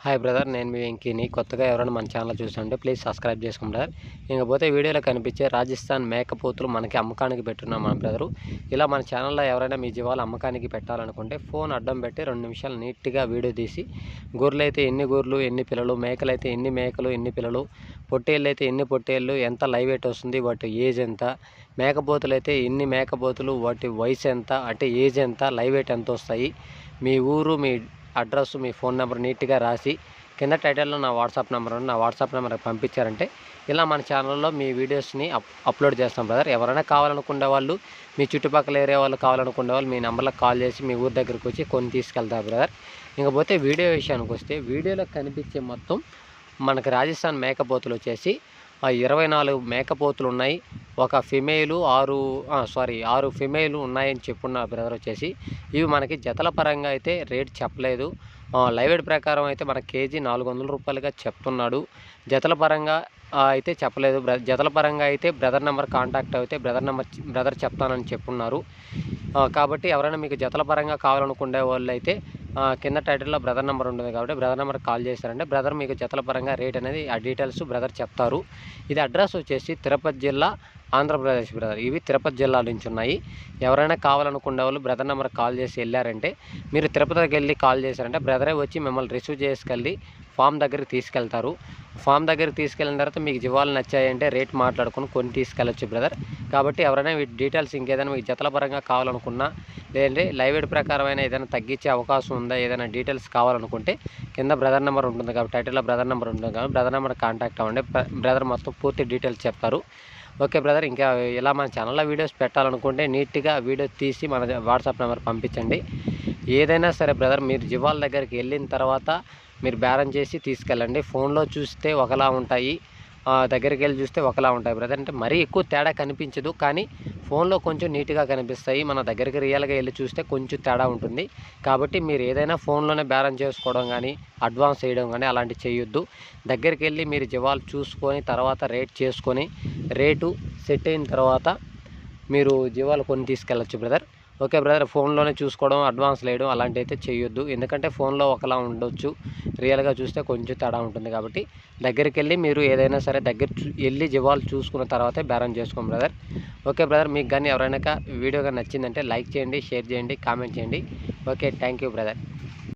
Hi brother నేను మీ వెంకీని. కొత్తగా ఎవరైనా మన ఛానల్ చూస్తుంటే ప్లీజ్ సబ్స్క్రైబ్ చేసుకుంటారు ఇకపోతే ఇంకపోతే వీడియోలో కనిపించే రాజస్థాన్ మేకపోతులు మనకి అమ్మకానికి పెట్టున్నాం మన బ్రదరు ఇలా మన ఛానల్లో ఎవరైనా మీ జీవాలు అమ్మకానికి పెట్టాలనుకుంటే ఫోన్ అడ్డం పెట్టి రెండు నిమిషాలు నీట్గా వీడియో తీసి గొర్రెలు అయితే ఎన్ని గొర్రెలు ఎన్ని పిల్లలు మేకలు అయితే ఎన్ని మేకలు ఎన్ని పిల్లలు పొట్టేళ్ళు అయితే ఎన్ని పొట్టేళ్ళు ఎంత లైవ్ వెయిట్ వస్తుంది వాటి ఏజ్ ఎంత మేకపోతులు అయితే ఎన్ని మేకపోతులు వాటి వయసు ఎంత అంటే ఏజ్ ఎంత లైవ్ వెయిట్ ఎంత వస్తాయి మీ ఊరు మీ అడ్రస్ మీ ఫోన్ నెంబర్ నీట్గా రాసి కింద టైటిల్లో నా వాట్సాప్ నెంబర్ నా వాట్సాప్ నెంబర్కి పంపించారంటే ఇలా మన ఛానల్లో మీ వీడియోస్ని అప్ అప్లోడ్ చేస్తాం బ్రదర్. ఎవరైనా కావాలనుకునే వాళ్ళు మీ చుట్టుపక్కల ఏరియా వాళ్ళు కావాలనుకునే వాళ్ళు మీ నెంబర్లకు కాల్ చేసి మీ ఊరి దగ్గరికి వచ్చి కొన్ని తీసుకెళ్తారు బ్రదర్. ఇంకపోతే వీడియో విషయానికి వస్తే వీడియోలో కనిపించే మొత్తం మనకు రాజస్థాన్ మేకపోతులు వచ్చేసి ఆ ఇరవై నాలుగు మేకపోతులు ఉన్నాయి. ఒక ఫిమేలు ఆరు సారీ ఆరు ఫిమేలు ఉన్నాయని చెప్పున్న బ్రదర్ వచ్చేసి ఇవి మనకి జతల పరంగా అయితే రేట్ చెప్పలేదు. లైవ్ ప్రకారం అయితే మన కేజీ నాలుగు వందల రూపాయలుగా చెప్తున్నాడు. జతల పరంగా అయితే చెప్పలేదు. బ్ర జతల పరంగా అయితే బ్రదర్ నెంబర్ కాంటాక్ట్ అయితే బ్రదర్ నెంబర్ బ్రదర్ చెప్తానని చెప్పున్నారు. కాబట్టి ఎవరైనా మీకు జతల పరంగా కావాలనుకునే వాళ్ళు అయితే కింద టైటిల్లో బ్రదర్ నెంబర్ ఉంటుంది కాబట్టి బ్రదర్ నెంబర్ కాల్ చేశారంటే బ్రదర్ మీకు జతల పరంగా రేట్ అనేది ఆ డీటెయిల్స్ బ్రదర్ చెప్తారు. ఇది అడ్రస్ వచ్చేసి తిరుపతి జిల్లా ఆంధ్రప్రదేశ్ బ్రదర్ ఇవి తిరుపతి జిల్లా నుంచి ఉన్నాయి. ఎవరైనా కావాలనుకునే వాళ్ళు బ్రదర్ నెంబర్ కాల్ చేసి వెళ్ళారంటే మీరు తిరుపతికి వెళ్ళి కాల్ చేశారంటే బ్రదరే వచ్చి మిమ్మల్ని రిసీవ్ చేసుకెళ్ళి ఫామ్ దగ్గరికి తీసుకెళ్తారు. ఫామ్ దగ్గరికి తీసుకెళ్ళిన తర్వాత మీకు జీవాలు నచ్చాయంటే రేట్ మాట్లాడుకుని కొన్ని తీసుకెళ్ళొచ్చు బ్రదర్ కాబట్టి ఎవరైనా వీటి డీటెయిల్స్ ఇంకేదైనా మీకు జతల పరంగా కావాలనుకున్నా లేదంటే లైవ్ వెయిట్ ప్రకారమైన ఏదైనా తగ్గించే అవకాశం ఉంది ఏదైనా డీటెయిల్స్ కావాలనుకుంటే కింద బ్రదర్ నెంబర్ ఉంటుంది కాబట్టి టైటిల్లో బ్రదర్ నెంబర్ ఉంటుంది కాబట్టి బ్రదర్ నెంబర్ కాంటాక్ట్ అవ్వండి. బ్రదర్ మొత్తం పూర్తి డీటెయిల్స్ చెప్తారు. ఓకే బ్రదర్ ఇంకా ఇలా మన ఛానల్లో వీడియోస్ పెట్టాలనుకుంటే నీట్గా వీడియో తీసి మన వాట్సాప్ నెంబర్ పంపించండి. ఏదైనా సరే బ్రదర్ మీరు జీవాల దగ్గరికి వెళ్ళిన తర్వాత మీరు బేరం చేసి తీసుకెళ్ళండి. ఫోన్లో చూస్తే ఒకలా ఉంటాయి. దగ్గరికి వెళ్ళి చూస్తే ఒకలా ఉంటాయి బ్రదర్. అంటే మరీ ఎక్కువ తేడా కనిపించదు. కానీ ఫోన్లో కొంచెం నీట్గా కనిపిస్తాయి. మన దగ్గరికి రియల్గా వెళ్ళి చూస్తే కొంచెం తేడా ఉంటుంది. కాబట్టి మీరు ఏదైనా ఫోన్లోనే బ్యాలెన్స్ చేసుకోవడం కానీ అడ్వాన్స్ చేయడం కానీ అలాంటివి చేయొద్దు. దగ్గరికి వెళ్ళి మీరు జీవాలు చూసుకొని తర్వాత రేట్ చేసుకొని రేటు సెట్ అయిన తర్వాత మీరు జీవాలు కొని తీసుకెళ్ళచ్చు బ్రదర్. ఓకే బ్రదర్ ఫోన్లోనే చూసుకోవడం అడ్వాన్స్ లేయడం అలాంటివి అయితే చేయొద్దు. ఎందుకంటే ఫోన్లో ఒకలా ఉండొచ్చు. రియల్గా చూస్తే కొంచెం తేడా ఉంటుంది కాబట్టి దగ్గరికి వెళ్ళి మీరు ఏదైనా సరే దగ్గర చూ- వెళ్ళి జీవాలు చూసుకున్న తర్వాతే బేరం చేసుకోం బ్రదర్. ఓకే బ్రదర్ మీకు కానీ ఎవరైనా వీడియోగా నచ్చిందంటే లైక్ చేయండి షేర్ చేయండి కామెంట్ చేయండి. Okay thank you brother.